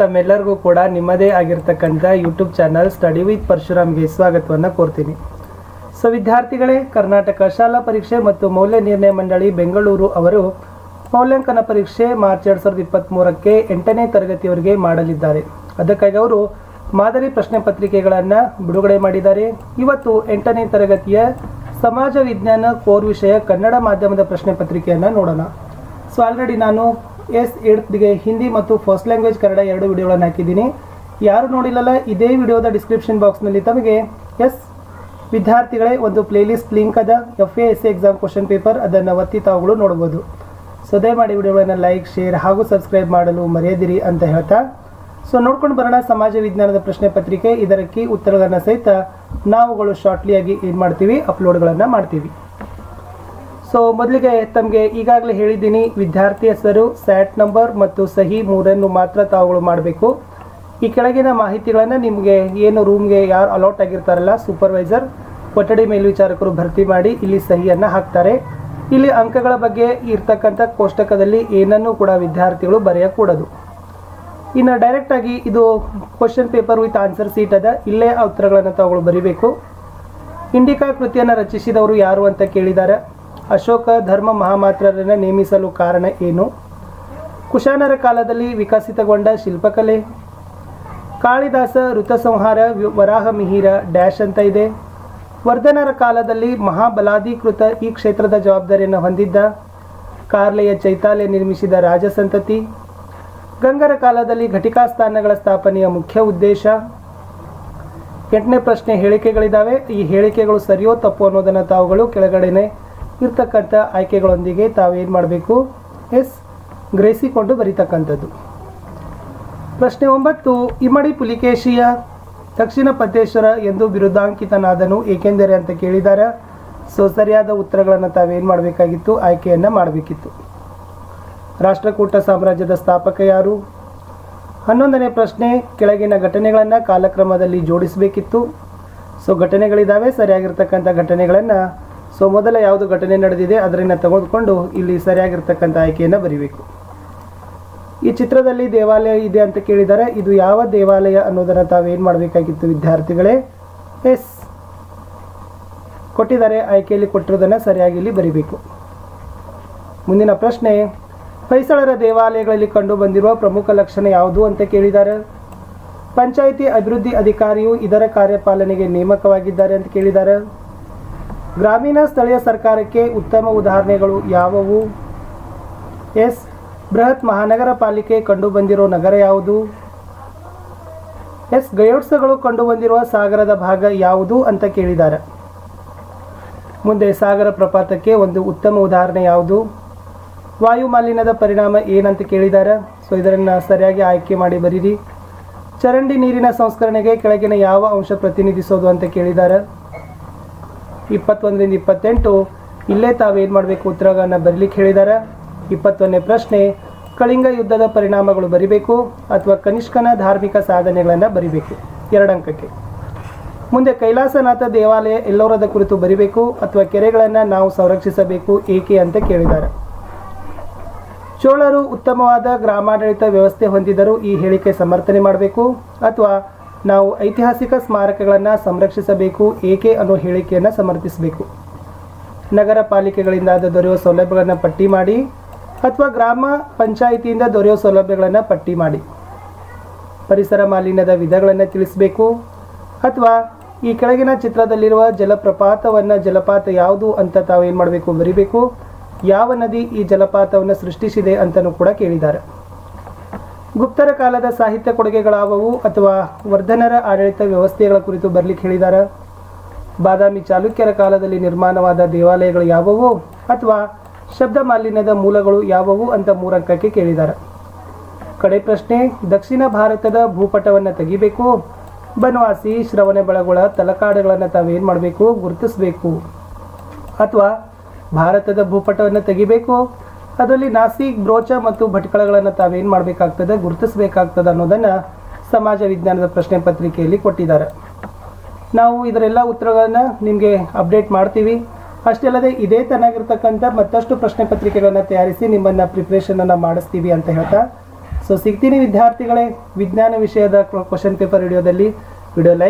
ತಮ್ಮೆಲ್ಲರಿಗೂ ಕೂಡ ನಿಮ್ಮದೇ ಆಗಿರ್ತಕ್ಕಂಥ ಯೂಟ್ಯೂಬ್ ಚಾನಲ್ ಸ್ಟಡಿ ವಿತ್ ಪರಶುರಾಮ್ಗೆ ಸ್ವಾಗತವನ್ನು ಕೋರ್ತೀನಿ. ಸೊ ವಿದ್ಯಾರ್ಥಿಗಳೇ, ಕರ್ನಾಟಕ ಶಾಲಾ ಪರೀಕ್ಷೆ ಮತ್ತು ಮೌಲ್ಯ ನಿರ್ಣಯ ಮಂಡಳಿ ಬೆಂಗಳೂರು ಅವರು ಮೌಲ್ಯಾಂಕನ ಪರೀಕ್ಷೆ ಮಾರ್ಚ್ ಎರಡು ಸಾವಿರದ ಇಪ್ಪತ್ತ್ಮೂರಕ್ಕೆ ಎಂಟನೇ ತರಗತಿಯವರಿಗೆ ಮಾಡಲಿದ್ದಾರೆ. ಅದಕ್ಕಾಗಿ ಅವರು ಮಾದರಿ ಪ್ರಶ್ನೆ ಪತ್ರಿಕೆಗಳನ್ನು ಬಿಡುಗಡೆ ಮಾಡಿದ್ದಾರೆ. ಇವತ್ತು ಎಂಟನೇ ತರಗತಿಯ ಸಮಾಜ ವಿಜ್ಞಾನ ಕೋರ್ ವಿಷಯ ಕನ್ನಡ ಮಾಧ್ಯಮದ ಪ್ರಶ್ನೆ ಪತ್ರಿಕೆಯನ್ನು ನೋಡೋಣ. ಸೊ ಆಲ್ರೆಡಿ ನಾನು ಎಸ್ ಇಡ್ತ್ಗೆ ಹಿಂದಿ ಮತ್ತು ಫಸ್ಟ್ ಲ್ಯಾಂಗ್ವೇಜ್ ಕನ್ನಡ ಎರಡು ವಿಡಿಯೋಗಳನ್ನು ಹಾಕಿದ್ದೀನಿ. ಯಾರು ನೋಡಿಲ್ಲಲ್ಲ, ಇದೇ ವಿಡಿಯೋದ ಡಿಸ್ಕ್ರಿಪ್ಷನ್ ಬಾಕ್ಸ್ನಲ್ಲಿ ತಮಗೆ ಎಸ್ ವಿದ್ಯಾರ್ಥಿಗಳೇ ಒಂದು ಪ್ಲೇಲಿಸ್ಟ್ ಲಿಂಕ್ ಅದ. F A S exam question paper ಅದನ್ನು ಒತ್ತಿ ತಾವುಗಳು ನೋಡ್ಬೋದು. ಸೊ ದಯಮಾಡಿ ವಿಡಿಯೋಗಳನ್ನು ಲೈಕ್ ಶೇರ್ ಹಾಗೂ ಸಬ್ಸ್ಕ್ರೈಬ್ ಮಾಡಲು ಮರೆಯದಿರಿ ಅಂತ ಹೇಳ್ತಾ. ಸೊ ನೋಡ್ಕೊಂಡು ಬರೋಣ ಸಮಾಜ ವಿಜ್ಞಾನದ ಪ್ರಶ್ನೆ ಪತ್ರಿಕೆ. ಇದರ ಕೀ ಉತ್ತರಗಳನ್ನು ಸಹಿತ ನಾವುಗಳು ಶಾರ್ಟ್ಲಿಯಾಗಿ ಏನು ಮಾಡ್ತೀವಿ? ಅಪ್ಲೋಡ್ಗಳನ್ನು ಮಾಡ್ತೀವಿ. ಸೊ ಮೊದಲಿಗೆ ತಮಗೆ ಈಗಾಗಲೇ ಹೇಳಿದ್ದೀನಿ, ವಿದ್ಯಾರ್ಥಿ ಹೆಸರು ಸ್ಯಾಟ್ ನಂಬರ್ ಮತ್ತು ಸಹಿ ಮೂರನ್ನು ಮಾತ್ರ ತಾವುಗಳು ಮಾಡಬೇಕು. ಈ ಕೆಳಗಿನ ಮಾಹಿತಿಗಳನ್ನು ನಿಮಗೆ ಏನು ರೂಮ್ಗೆ ಯಾರು ಅಲಾಟ್ ಆಗಿರ್ತಾರಲ್ಲ ಸೂಪರ್ವೈಸರ್ ಕೊಠಡಿ ಮೇಲ್ವಿಚಾರಕರು ಭರ್ತಿ ಮಾಡಿ ಇಲ್ಲಿ ಸಹಿಯನ್ನು ಹಾಕ್ತಾರೆ. ಇಲ್ಲಿ ಅಂಕಗಳ ಬಗ್ಗೆ ಇರ್ತಕ್ಕಂಥ ಕೋಷ್ಟಕದಲ್ಲಿ ಏನನ್ನೂ ಕೂಡ ವಿದ್ಯಾರ್ಥಿಗಳು ಬರೆಯಕೂಡದು. ಇನ್ನು ಡೈರೆಕ್ಟಾಗಿ ಇದು question paper with answer sheet ಅದ, ಇಲ್ಲೇ ಆ ಉತ್ತರಗಳನ್ನು ತಾವುಗಳು ಬರೀಬೇಕು. ಇಂಡಿಕಾ ಕೃತಿಯನ್ನು ರಚಿಸಿದವರು ಯಾರು ಅಂತ ಕೇಳಿದ್ದಾರೆ ಅಶೋಕ ಧರ್ಮ ಮಹಾಮಾತ್ರರನ್ನು ನೇಮಿಸಲು ಕಾರಣ ಏನು? ಕುಶಾನರ ಕಾಲದಲ್ಲಿ ವಿಕಸಿತಗೊಂಡ ಶಿಲ್ಪಕಲೆ. ಕಾಳಿದಾಸ ಋತಸಂಹಾರ ವರಾಹ ಮಿಹಿರ ಡ್ಯಾಶ್ ಅಂತ ಇದೆ. ವರ್ಧನರ ಕಾಲದಲ್ಲಿ ಮಹಾಬಲಾಧಿಕೃತ ಈ ಕ್ಷೇತ್ರದ ಜವಾಬ್ದಾರಿಯನ್ನು ಹೊಂದಿದ್ದ ಕಾರ್ಲೆಯ ಚೈತಾಲ್ಯ ನಿರ್ಮಿಸಿದ ರಾಜಸಂತತಿ. ಗಂಗರ ಕಾಲದಲ್ಲಿ ಘಟಿಕಾ ಸ್ಥಾನಗಳ ಸ್ಥಾಪನೆಯ ಮುಖ್ಯ ಉದ್ದೇಶ. ಎಂಟನೇ ಪ್ರಶ್ನೆ ಹೇಳಿಕೆಗಳಿದ್ದಾವೆ ಈ ಹೇಳಿಕೆಗಳು ಸರಿಯೋ ತಪ್ಪು ಅನ್ನೋದನ್ನು ತಾವುಗಳು ಕೆಳಗಡೆನೆ ಇರ್ತಕ್ಕಂಥ ಆಯ್ಕೆಗಳೊಂದಿಗೆ ತಾವೇನು ಮಾಡಬೇಕು? ಎಸ್, ಗ್ರಹಿಸಿಕೊಂಡು ಬರೀತಕ್ಕಂಥದ್ದು. ಪ್ರಶ್ನೆ ಒಂಬತ್ತು, ಇಮ್ಮಡಿ ಪುಲಿಕೇಶಿಯ ದಕ್ಷಿಣ ಪತೇಶ್ವರ ಎಂದು ಬಿರುದಾಂಕಿತನಾದನು ಏಕೆಂದರೆ ಅಂತ ಕೇಳಿದ್ದಾರೆ ಸೊ, ಸರಿಯಾದ ಉತ್ತರಗಳನ್ನು ತಾವೇನು ಮಾಡಬೇಕಾಗಿತ್ತು? ಆಯ್ಕೆಯನ್ನು ಮಾಡಬೇಕಿತ್ತು. ರಾಷ್ಟ್ರಕೂಟ ಸಾಮ್ರಾಜ್ಯದ ಸ್ಥಾಪಕ ಯಾರು? ಹನ್ನೊಂದನೇ ಪ್ರಶ್ನೆ, ಕೆಳಗಿನ ಘಟನೆಗಳನ್ನು ಕಾಲಕ್ರಮದಲ್ಲಿ ಜೋಡಿಸಬೇಕಿತ್ತು. ಸೊ ಘಟನೆಗಳಿದ್ದಾವೆ ಸರಿಯಾಗಿರ್ತಕ್ಕಂಥ ಘಟನೆಗಳನ್ನು ಸೊ ಮೊದಲ ಯಾವುದು ಘಟನೆ ನಡೆದಿದೆ, ಅದರಿಂದ ತೆಗೆದುಕೊಂಡು ಇಲ್ಲಿ ಸರಿಯಾಗಿರ್ತಕ್ಕಂಥ ಆಯ್ಕೆಯನ್ನು ಬರೀಬೇಕು. ಈ ಚಿತ್ರದಲ್ಲಿ ದೇವಾಲಯ ಇದೆ ಅಂತ ಕೇಳಿದರೆ, ಇದು ಯಾವ ದೇವಾಲಯ ಅನ್ನೋದನ್ನು ತಾವೇನು ಮಾಡಬೇಕಾಗಿತ್ತು ವಿದ್ಯಾರ್ಥಿಗಳೇ? ಎಸ್. ಕೊಟ್ಟಿದ್ದಾರೆ, ಆಯ್ಕೆಯಲ್ಲಿ ಕೊಟ್ಟಿರೋದನ್ನು ಸರಿಯಾಗಿ ಇಲ್ಲಿ ಬರಿಬೇಕು. ಮುಂದಿನ ಪ್ರಶ್ನೆ, ಹೊಯ್ಸಳರ ದೇವಾಲಯಗಳಲ್ಲಿ ಕಂಡು ಬಂದಿರುವ ಪ್ರಮುಖ ಲಕ್ಷಣ ಯಾವುದು ಅಂತ ಕೇಳಿದ್ದಾರೆ. ಪಂಚಾಯಿತಿ ಅಭಿವೃದ್ಧಿ ಅಧಿಕಾರಿಯು ಇದರ ಕಾರ್ಯಪಾಲನೆಗೆ ನೇಮಕವಾಗಿದ್ದಾರೆ ಅಂತ ಕೇಳಿದ್ದಾರೆ. ಗ್ರಾಮೀಣ ಸ್ಥಳೀಯ ಸರ್ಕಾರಕ್ಕೆ ಉತ್ತಮ ಉದಾಹರಣೆಗಳು ಯಾವುವು? ಎಸ್. ಬೃಹತ್ ಮಹಾನಗರ ಪಾಲಿಕೆ ಕಂಡುಬಂದಿರೋ ನಗರ ಯಾವುದು? ಎಸ್. ಗಯೋತ್ಸವಗಳು ಕಂಡುಬಂದಿರುವ ಸಾಗರದ ಭಾಗ ಯಾವುದು ಅಂತ ಕೇಳಿದ್ದಾರೆ. ಮುಂದೆ ಸಾಗರ ಪ್ರಪಾತಕ್ಕೆ ಒಂದು ಉತ್ತಮ ಉದಾಹರಣೆ ಯಾವುದು? ವಾಯು ಮಾಲಿನ್ಯದ ಪರಿಣಾಮ ಏನಂತ ಕೇಳಿದ್ದಾರೆ. ಸೊ ಇದನ್ನು ಸರಿಯಾಗಿ ಆಯ್ಕೆ ಮಾಡಿ ಬರೀರಿ. ಚರಂಡಿ ನೀರಿನ ಸಂಸ್ಕರಣೆಗೆ ಕೆಳಗಿನ ಯಾವ ಅಂಶ ಪ್ರತಿನಿಧಿಸೋದು ಅಂತ ಕೇಳಿದ್ದಾರೆ. ಇಪ್ಪತ್ತೊಂದರಿಂದ ಇಪ್ಪತ್ತೆಂಟು, ಇಲ್ಲೇ ತಾವೇನು ಮಾಡಬೇಕು? ಉತ್ತರಗಳನ್ನು ಬರಲಿಕ್ಕೆ ಹೇಳಿದ್ದಾರೆ ಇಪ್ಪತ್ತೊಂದನೇ ಪ್ರಶ್ನೆ, ಕಳಿಂಗ ಯುದ್ಧದ ಪರಿಣಾಮಗಳು ಬರಿಬೇಕು ಅಥವಾ ಕನಿಷ್ಕನ ಧಾರ್ಮಿಕ ಸಾಧನೆಗಳನ್ನು ಬರಿಬೇಕು? ಎರಡು ಅಂಕಕ್ಕೆ ಮುಂದೆ ಕೈಲಾಸನಾಥ ದೇವಾಲಯ ಎಲ್ಲೋರದ ಕುರಿತು ಬರಿಬೇಕು ಅಥವಾ ಕೆರೆಗಳನ್ನು ನಾವು ಸಂರಕ್ಷಿಸಬೇಕು ಏಕೆ ಅಂತ ಕೇಳಿದ್ದಾರೆ. ಚೋಳರು ಉತ್ತಮವಾದ ಗ್ರಾಮಾಡಳಿತ ವ್ಯವಸ್ಥೆ ಹೊಂದಿದ್ದರೂ ಈ ಹೇಳಿಕೆ ಸಮರ್ಥನೆ ಮಾಡಬೇಕು ಅಥವಾ ನಾವು ಐತಿಹಾಸಿಕ ಸ್ಮಾರಕಗಳನ್ನು ಸಂರಕ್ಷಿಸಬೇಕು, ಏಕೆ ಅನ್ನೋ ಹೇಳಿಕೆಯನ್ನು ಸಮರ್ಥಿಸಬೇಕು. ನಗರ ಪಾಲಿಕೆಗಳಿಂದ ದೊರೆಯುವ ಸೌಲಭ್ಯಗಳನ್ನು ಪಟ್ಟಿ ಮಾಡಿ, ಅಥವಾ ಗ್ರಾಮ ಪಂಚಾಯಿತಿಯಿಂದ ದೊರೆಯುವ ಸೌಲಭ್ಯಗಳನ್ನು ಪಟ್ಟಿ ಮಾಡಿ. ಪರಿಸರ ಮಾಲಿನ್ಯದ ವಿಧಗಳನ್ನು ತಿಳಿಸಬೇಕು, ಅಥವಾ ಈ ಕೆಳಗಿನ ಚಿತ್ರದಲ್ಲಿರುವ ಜಲಪ್ರಪಾತವನ್ನು ಜಲಪಾತ ಯಾವುದು ಅಂತ ತಾವು ಏನು ಮಾಡಬೇಕು, ಬರಿಬೇಕು? ಯಾವ ನದಿ ಈ ಜಲಪಾತವನ್ನು ಸೃಷ್ಟಿಸಿದೆ ಅಂತಲೂ ಕೂಡ ಕೇಳಿದ್ದಾರೆ. ಗುಪ್ತರ ಕಾಲದ ಸಾಹಿತ್ಯ ಕೊಡುಗೆಗಳಾವವು ಅಥವಾ ವರ್ಧನರ ಆಡಳಿತ ವ್ಯವಸ್ಥೆಗಳ ಕುರಿತು ಬರಲಿಕ್ಕೆ ಹೇಳಿದ್ದಾರೆ ಬಾದಾಮಿ ಚಾಲುಕ್ಯರ ಕಾಲದಲ್ಲಿ ನಿರ್ಮಾಣವಾದ ದೇವಾಲಯಗಳು ಯಾವುವು ಅಥವಾ ಶಬ್ದ ಮಾಲಿನ್ಯದ ಮೂಲಗಳು ಯಾವುವು ಅಂತ ಮೂರಂಕಕ್ಕೆ ಕೇಳಿದ್ದಾರೆ ಕಡೆ ಪ್ರಶ್ನೆ, ದಕ್ಷಿಣ ಭಾರತದ ಭೂಪಟವನ್ನು ತೆಗಿಬೇಕು? ಬನವಾಸಿ ಶ್ರವಣಬೆಳಗೊಳ ತಲಕಾಡುಗಳನ್ನು ತಾವೇನು ಮಾಡಬೇಕು, ಗುರುತಿಸಬೇಕು? ಅಥವಾ ಭಾರತದ ಭೂಪಟವನ್ನು ತೆಗಿಬೇಕು? ಅದರಲ್ಲಿ ನಾಸಿಕ್, ಬ್ರೋಚ ಮತ್ತು ಭಟ್ಕಳಗಳನ್ನು ತಾವೇನು ಮಾಡಬೇಕಾಗ್ತದೆ, ಗುರುತಿಸಬೇಕಾಗ್ತದೆ ಅನ್ನೋದನ್ನು ಸಮಾಜ ವಿಜ್ಞಾನದ ಪ್ರಶ್ನೆ ಪತ್ರಿಕೆಯಲ್ಲಿ ಕೊಟ್ಟಿದ್ದಾರೆ. ನಾವು ಇದರೆಲ್ಲ ಉತ್ತರಗಳನ್ನು ನಿಮಗೆ ಅಪ್ಡೇಟ್ ಮಾಡ್ತೀವಿ. ಅಷ್ಟೇ ಅಲ್ಲದೆ ಇದೇ ತನಾಗಿರ್ತಕ್ಕಂಥ ಮತ್ತಷ್ಟು ಪ್ರಶ್ನೆ ಪತ್ರಿಕೆಗಳನ್ನು ತಯಾರಿಸಿ ನಿಮ್ಮನ್ನು ಪ್ರಿಪ್ರೇಷನನ್ನು ಮಾಡಿಸ್ತೀವಿ ಅಂತ ಹೇಳ್ತಾ. ಸೊ ಸಿಗ್ತೀನಿ ವಿದ್ಯಾರ್ಥಿಗಳೇ, ವಿಜ್ಞಾನ ವಿಷಯದ ಕ್ವಶನ್ ಪೇಪರ್ ವಿಡಿಯೋದಲ್ಲಿ ವಿಡಿಯೋ ಲೈಕ್